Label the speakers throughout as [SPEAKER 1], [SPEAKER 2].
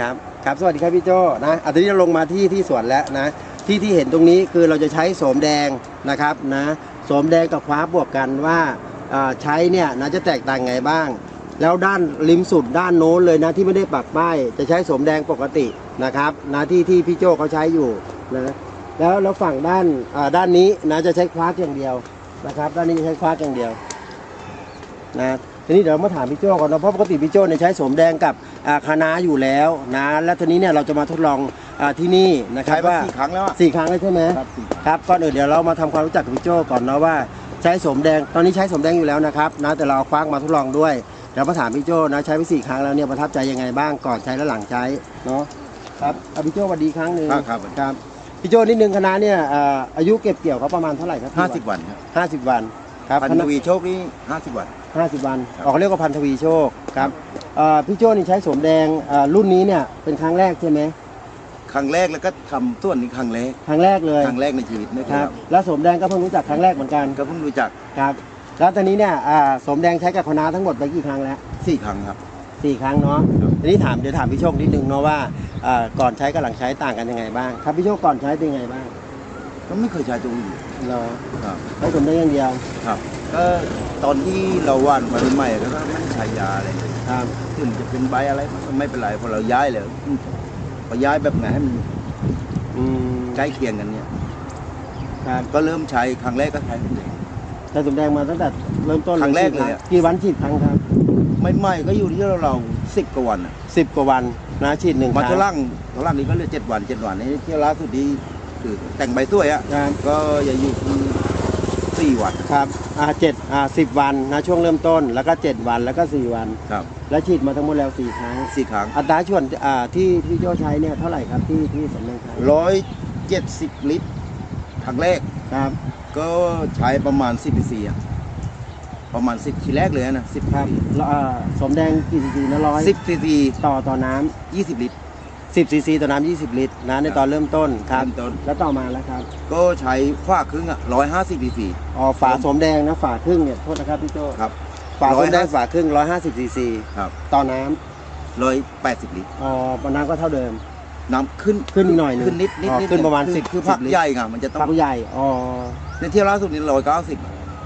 [SPEAKER 1] ครับครับสวัสดีครับพี่โจนะอันนี้เราลงมาที่ที่สวนแล้วนะ ที่ที่เห็นตรงนี้คือเราจะใช้โสมแดงนะครับนะโสมแดงกับคว้าบวกกันว่าอ่าใช้เนี่ยนะจะแตกต่างไงบ้าง แล้วด้านริมสุดด้านโน้นเลยนะที่ไม่ได้ปักป้ายจะใช้โสมแดงปกตินะครับนะที่ที่พี่โจเขาใช้อยู่นะแล้วแล้วฝั่งด้านอ่าด้านนี้นะจะใช้คว้าอย่างเดียวนะครับ ด้านนี้จะใช้คว้าอย่างเดียวนะ ทีนี้เดี๋ยวเรามาถามพี่โจก่อนนะเพราะปกติพี่โจเนี่ยใช้โสมแดงกับอ่าคะน้าอยู่แล้วนะ แล้วทีนี้เนี่ยเราจะมาทดลองอาที่นี่นะครั
[SPEAKER 2] ใช้
[SPEAKER 1] บ
[SPEAKER 2] มา
[SPEAKER 1] ว่า
[SPEAKER 2] สี่ครั้งแล้วอะ
[SPEAKER 1] สี่ครั้งแล้วใช่ไหม
[SPEAKER 2] ครับสี่
[SPEAKER 1] ครับก่อนอื่นเดี๋ยวเรามาทำความรู้จักกับพี่โจก่อนเนาะว่าใช้สมแดงตอนนี้ใช้สมแดงอยู่แล้วนะครับนะแต่เราเอาคว้างมาทดลองด้วยเดี๋ยวมาถามพี่โจนะใช้ไปสี่ครั้งแล้วเนี่ยประทับใจยังไงบ้างก่อนใช้และหลังใช้เนาะครับเอาพี่โจสวัสดีครั้งหนึ่ง
[SPEAKER 2] ครับครับ
[SPEAKER 1] ครับพี่โจนิดนึงคณะเนี่ยเอ่ออายุเก็บเกี่ยวเขาประมาณเท่าไหร่ครับ
[SPEAKER 2] ห้าสิบวันครับ
[SPEAKER 1] ห้าสิบวัน ครับ
[SPEAKER 2] พัน
[SPEAKER 1] คณะ
[SPEAKER 2] ทวีโชคนี่ห้าสิบวัน
[SPEAKER 1] ห้าสิบวัน
[SPEAKER 2] ครับ
[SPEAKER 1] ออกเรียกว่าพันทวีโชคครับเอ่อพี่โจนี่ใช้สมแดงเอ่อรุ่นนี้เนี่ยเป็นครั้งแรกใช่ไหม
[SPEAKER 2] ครั้งแรกแล้วก็ทำส่วนนี้ครั้งแรก
[SPEAKER 1] ครั้งแรกเลย
[SPEAKER 2] ครั้งแรกในชีวิตนะ
[SPEAKER 1] ค
[SPEAKER 2] ค
[SPEAKER 1] รั
[SPEAKER 2] รั
[SPEAKER 1] บบแล้วสมแดงก็เพิ่งรู้จักครั้งแรกเหมือนกัน
[SPEAKER 2] ก็เพิ่งรู้จัก
[SPEAKER 1] ครับแล้วตอนนี้เนี่ยอ่าสมแดงใช้กับคณะทั้งหมดไปกี่ครั้งแล้ว
[SPEAKER 2] สี่ครั้งครับ
[SPEAKER 1] สี่ครั้งเนาะ
[SPEAKER 2] ครับ
[SPEAKER 1] ทีนี้ถามเดี๋ยวถามพี่โชคนิดนึงเนาะว่าอ่าก่อนใช้กับหลังใช้ต่างกันยังไงบ้างครับพี่โชคก่อนใช้เป็นยังไงบ้าง
[SPEAKER 2] ก็ไม่เคยใช้ตัวอื่น
[SPEAKER 1] เหรอ
[SPEAKER 2] ครับ
[SPEAKER 1] ใช้สมแดงอย่างเดียว
[SPEAKER 2] ครับก็ตอนที่เราหว่านมาใหม่ๆก็ไม่ได้ใช้ยาอะไรเลย
[SPEAKER 1] ครับ
[SPEAKER 2] ถึงจะเป็นใบอะไรมันไม่เป็นไรพอเราย้ายเลยพอย้ายแบบไหนให้มัน
[SPEAKER 1] อืม
[SPEAKER 2] ใกล้เคียงกันเนี่ย
[SPEAKER 1] ครับ
[SPEAKER 2] ก็เริ่มใช้ครั้งแรกก็ใช้คนเดียว
[SPEAKER 1] ใช้สมแดงมาตั้งแต่เริ่มต้น
[SPEAKER 2] ครั้งแรกเลยอะ
[SPEAKER 1] กี่วันฉีดครั้งครับ
[SPEAKER 2] ใหม่ๆก็อยู่ที่เราสิบกว่าวันอะ
[SPEAKER 1] สิบกว่าวันนะฉีดหนึ่งค
[SPEAKER 2] มา
[SPEAKER 1] รั้ง
[SPEAKER 2] เท่าล่างเท่าล่างนี้ก็เหลือเจ็ดวันเจ็ดวันนี่เที่ยวล่าสุดนี้ คือแต่งใบสวยอะ
[SPEAKER 1] ครับ
[SPEAKER 2] ก็อย่าอยู่ที่สี่วัน
[SPEAKER 1] ครับอ่าเจ็ดอ่าสิบวันนะช่วงเริ่มต้นแล้วก็เจ็ดวันแล้วก็สี่วัน
[SPEAKER 2] ครับ
[SPEAKER 1] แล้วฉีดมาทั้งหมดแล้วสี่ครั้ง
[SPEAKER 2] สี่ครั้ง
[SPEAKER 1] อัตราส่วนอ่าที่ที่โจใช้เนี่ยเท่าไหร่ครับที่ที่สมแดงใช้
[SPEAKER 2] ร้อยเจ็ดสิบลิตรครั้งแรก
[SPEAKER 1] ครับ
[SPEAKER 2] ก็ใช้ประมาณสิบซีอะประมาณสิบทีแรกเลยนะสิบ
[SPEAKER 1] ครับแล้วอ่าสมแดงกี่ซีซีนะร้อย
[SPEAKER 2] สิบซีซี
[SPEAKER 1] ต่อต่อน้
[SPEAKER 2] ยี่สิบลิตรำ
[SPEAKER 1] สิบซีซีต่อน้ำยี่สิบลิตรนะในตอนเริ่มต้นครับ
[SPEAKER 2] เริ่มต้น
[SPEAKER 1] แล้วต่อมาแล้วครับ
[SPEAKER 2] ก็ใช้ฝ้าครึ่งอะร้อยห้าสิบซีซี
[SPEAKER 1] อ๋อฝาสมแดงนะฝาครึ่งเนี่ยโทษนะครับพี่โจ
[SPEAKER 2] ครับ
[SPEAKER 1] ฝาสมแดง
[SPEAKER 2] 150
[SPEAKER 1] ฝาครึ่งร้อยห้าสิบซีซี
[SPEAKER 2] ครับ
[SPEAKER 1] ต่อน้
[SPEAKER 2] ร้อยแปดสิบลิตรำ
[SPEAKER 1] อ๋อปน้ำก็เท่าเดิม
[SPEAKER 2] น้ำขึ้น
[SPEAKER 1] ขึ้นอีกหน่อยหนึ่ง
[SPEAKER 2] ขึ้นนิดนิด
[SPEAKER 1] อ๋อ
[SPEAKER 2] นิด
[SPEAKER 1] ขึ้นประมาณ
[SPEAKER 2] คือ
[SPEAKER 1] 10
[SPEAKER 2] คือผัก
[SPEAKER 1] 10ลิตร
[SPEAKER 2] ใหญ่ค่ะมันจะต้อง
[SPEAKER 1] ฝักใหญ่อ๋อ
[SPEAKER 2] ในเที่ยวล่าสุดนี้ร้อยเก้าสิบ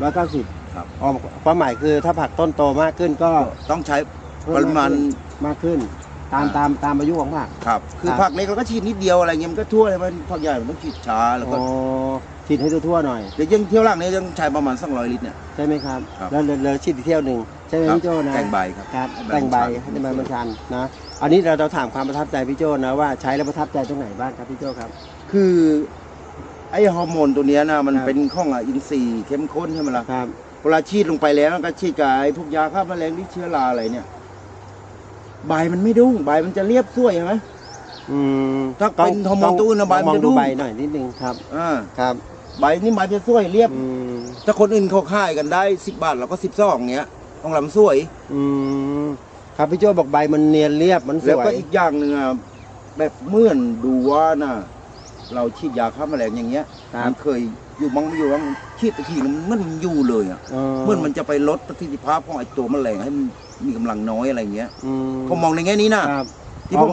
[SPEAKER 1] ร้อยเก้าสิบ
[SPEAKER 2] ครับ
[SPEAKER 1] อ๋อความหมายคือถ้าผักต้นโตมากขึ้นก็
[SPEAKER 2] ต้องใช้
[SPEAKER 1] เพิ่
[SPEAKER 2] ปริมาณ
[SPEAKER 1] มากขึ้น ตาม
[SPEAKER 2] อ่า
[SPEAKER 1] ตามตามอายุของผัก
[SPEAKER 2] ครับคือ
[SPEAKER 1] ครับ
[SPEAKER 2] ผักเล็กเราก็ฉีดนิดเดียวอะไรเงี้ยมันก็ทั่วเลยมันผักใหญ่มันต้องฉีดช้าแล้วก็
[SPEAKER 1] อ๋อฉีดให้ทั่วๆหน่อย
[SPEAKER 2] เดี๋ยวยังเที่ยวหลังนี้ยังใช้ประมาณสักร้อยลิตรเนี่ย
[SPEAKER 1] ใช่ไหมครับ
[SPEAKER 2] ครับ
[SPEAKER 1] แล้วแล้วฉีดอีกเที่ยวหนึ่งใช่ไหม
[SPEAKER 2] ครับ
[SPEAKER 1] พี่โจนะ
[SPEAKER 2] แต่งใบครับ
[SPEAKER 1] ครับ
[SPEAKER 2] ให้
[SPEAKER 1] แต่งใบ
[SPEAKER 2] มันชัน
[SPEAKER 1] ให้ใบมันชันนะ อันนี้เราเราถามความประทับใจพี่โจนะว่าใช้แล้วประทับใจตรงไหนบ้างครับพี่โจครับ
[SPEAKER 2] คือไอ้ฮอร์โมนตัวเนี้ยนะมัน
[SPEAKER 1] ครับ
[SPEAKER 2] เป็นของอะอินทรีย์เข้มข้นใช่ไหมล่ะ
[SPEAKER 1] ครับ
[SPEAKER 2] เวลาฉีดลงไปแล้วก็ฉีดกับไอ้พวกยาฆ่าแมลงที่เชื้อราอะไรเนี่ย ใบมันไม่ดุ้งใบมันจะเรียบสวยใช่ไหม
[SPEAKER 1] อืม
[SPEAKER 2] ถ้าเป็นฮอร์โมนตัวอื่นนะใบมัน
[SPEAKER 1] มอง
[SPEAKER 2] จะ
[SPEAKER 1] ดู
[SPEAKER 2] ดุ้ง
[SPEAKER 1] ใบหน่อยนิดนึงครับ
[SPEAKER 2] อ่า
[SPEAKER 1] ครับ
[SPEAKER 2] ใบนี่ใบจะสวยเรียบ
[SPEAKER 1] อืม
[SPEAKER 2] ถ้าคนอื่นเขาขายกันได้สิบบาทเราก็สิบสองเงี้ยของเรามันสวย
[SPEAKER 1] อืมครับพี่โจบอกใบมันเนียนเรียบมันส
[SPEAKER 2] แล้ว
[SPEAKER 1] วย
[SPEAKER 2] ก็อีกอย่างหนึ่งอะแบบเมื่อนดูว่าน่ะ เราฉีดยาฆ่าแมลงอย่างเงี้ย
[SPEAKER 1] ครับ
[SPEAKER 2] มันเคยอยู่บ้างไม่อยู่บ้างฉีดไปทีนึงมันมันอยู่เลยอะ
[SPEAKER 1] อ๋อ
[SPEAKER 2] เมื่อนมันจะไปลดประสิทธิภาพของไอ้ตัวแมลงให้มันมีกำลังน้อยอะไรเงี้ย
[SPEAKER 1] อืม
[SPEAKER 2] ผมมองในแง่นี้นะครับ ที่ผม